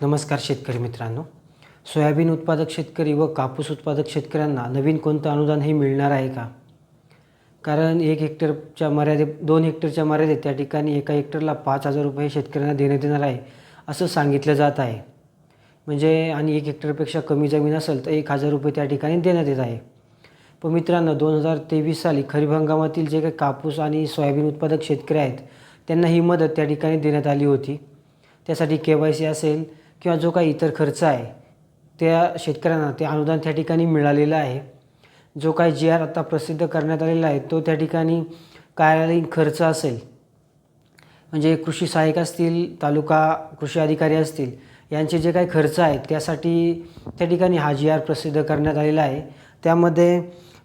नमस्कार शेतकरी मित्रांनो. सोयाबीन उत्पादक शेतकरी व कापूस उत्पादक शेतकऱ्यांना नवीन कोणतं अनुदान हे मिळणार आहे का? कारण एक हेक्टरच्या मर्यादे दोन हेक्टरच्या मर्यादेत त्या ठिकाणी एका हेक्टरला पाच हजार रुपये शेतकऱ्यांना देण्यात येणार आहे असं सांगितलं जात आहे. म्हणजे आणि एक हेक्टरपेक्षा कमी जमीन असेल तर एक हजार रुपये त्या ठिकाणी देण्यात येत आहे. पण मित्रांनो दोन हजार तेवीस साली खरीप हंगामातील जे काही कापूस आणि सोयाबीन उत्पादक शेतकरी आहेत त्यांना ही मदत त्या ठिकाणी देण्यात आली होती. त्यासाठी के वाय सी असेल किंवा जो काही इतर खर्च आहे त्या शेतकऱ्यांना ते अनुदान त्या ठिकाणी मिळालेलं आहे. जो काही जी आर आता प्रसिद्ध करण्यात आलेला आहे तो त्या ठिकाणी कार्यालयीन खर्च असेल म्हणजे कृषी सहाय्यक असतील तालुका कृषी अधिकारी असतील यांचे जे काही खर्च आहेत त्यासाठी त्या ठिकाणी हा जी आर प्रसिद्ध करण्यात आलेला आहे. त्यामध्ये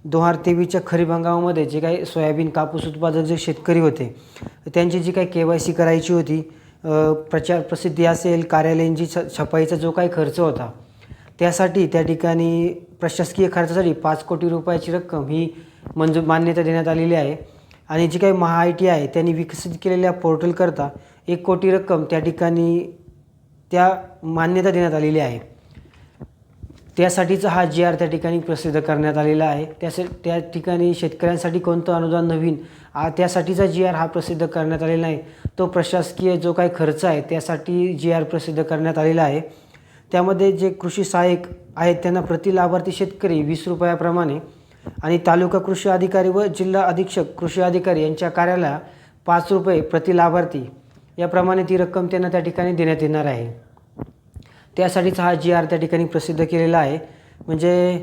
दोन हजार तेवीसच्या खरीप हंगामामध्ये जे काही सोयाबीन कापूस उत्पादक जे शेतकरी होते त्यांची जी काही के वाय सी करायची होती प्रचार प्रसिद्धी असेल कार्यालयीन जी छ छपाईचा जो काही खर्च होता त्यासाठी त्या ठिकाणी प्रशासकीय खर्चासाठी पाच कोटी रुपयाची रक्कम ही मंजूर मान्यता देण्यात आलेली आहे. आणि जी काही महा आय टी आहे त्यांनी विकसित केलेल्या पोर्टलकरता एक कोटी रक्कम त्या ठिकाणी त्या मान्यता देण्यात आलेली आहे. त्यासाठीचा हा जी आर त्या ठिकाणी प्रसिद्ध करण्यात आलेला आहे. त्यासाठी त्या ठिकाणी शेतकऱ्यांसाठी कोणतं अनुदान नवीन त्यासाठीचा जी आर हा प्रसिद्ध करण्यात आलेला आहे तो प्रशासकीय जो काही खर्च आहे त्यासाठी जी आर प्रसिद्ध करण्यात आलेला आहे. त्यामध्ये जे कृषी सहाय्यक आहेत त्यांना प्रति लाभार्थी शेतकरी वीस रुपयाप्रमाणे आणि तालुका कृषी अधिकारी व जिल्हा अधीक्षक कृषी अधिकारी यांच्या कार्यालयाला पाच रुपये प्रति लाभार्थी याप्रमाणे ती रक्कम त्यांना त्या ठिकाणी देण्यात येणार आहे. त्यासाठीचा हा जी आर त्या ठिकाणी प्रसिद्ध केलेला आहे. म्हणजे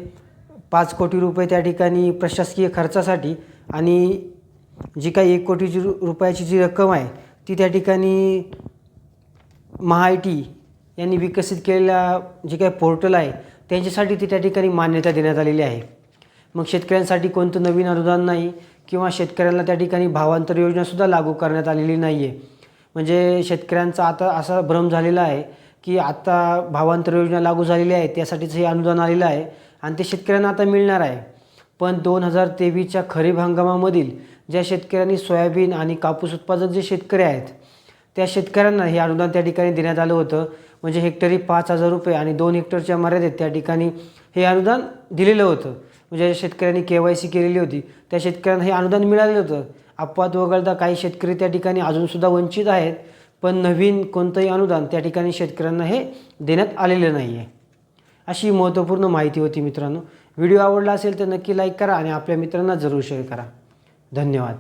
पाच कोटी रुपये त्या ठिकाणी प्रशासकीय खर्चासाठी आणि जी काही एक कोटी जी रु रुपयाची जी रक्कम आहे ती त्या ठिकाणी महा आय टी यांनी विकसित केलेल्या जे काही पोर्टल आहे त्यांच्यासाठी ती त्या ठिकाणी मान्यता देण्यात आलेली आहे. मग शेतकऱ्यांसाठी कोणतं नवीन अनुदान नाही किंवा शेतकऱ्यांना त्या ठिकाणी भावांतर योजनासुद्धा लागू करण्यात आलेली नाही आहे म्हणजे शेतकऱ्यांचा आता असा भ्रम झालेला आहे की आता भावांतर योजना लागू झालेली आहे त्यासाठीच हे अनुदान आलेलं आहे आणि ते शेतकऱ्यांना आता मिळणार आहे. पण दोन हजार तेवीसच्या खरीप हंगामामधील ज्या शेतकऱ्यांनी सोयाबीन आणि कापूस उत्पादक जे शेतकरी आहेत त्या शेतकऱ्यांना हे अनुदान त्या ठिकाणी देण्यात आलं होतं. म्हणजे हेक्टरी पाच हजार रुपये आणि दोन हेक्टरच्या मर्यादेत त्या ठिकाणी हे अनुदान दिलेलं होतं. म्हणजे शेतकऱ्यांनी के वाय सी केलेली होती त्या शेतकऱ्यांना हे अनुदान मिळालेलं होतं. अपवाद वगळता काही शेतकरी त्या ठिकाणी अजूनसुद्धा वंचित आहेत. पण नवीन कोणतंही अनुदान त्या ठिकाणी शेतकऱ्यांना हे देण्यात आलेलं नाही आहे अशी महत्त्वपूर्ण माहिती होती मित्रांनो. व्हिडिओ आवडला असेल तर नक्की लाईक करा आणि आपल्या मित्रांना जरूर शेअर करा. धन्यवाद.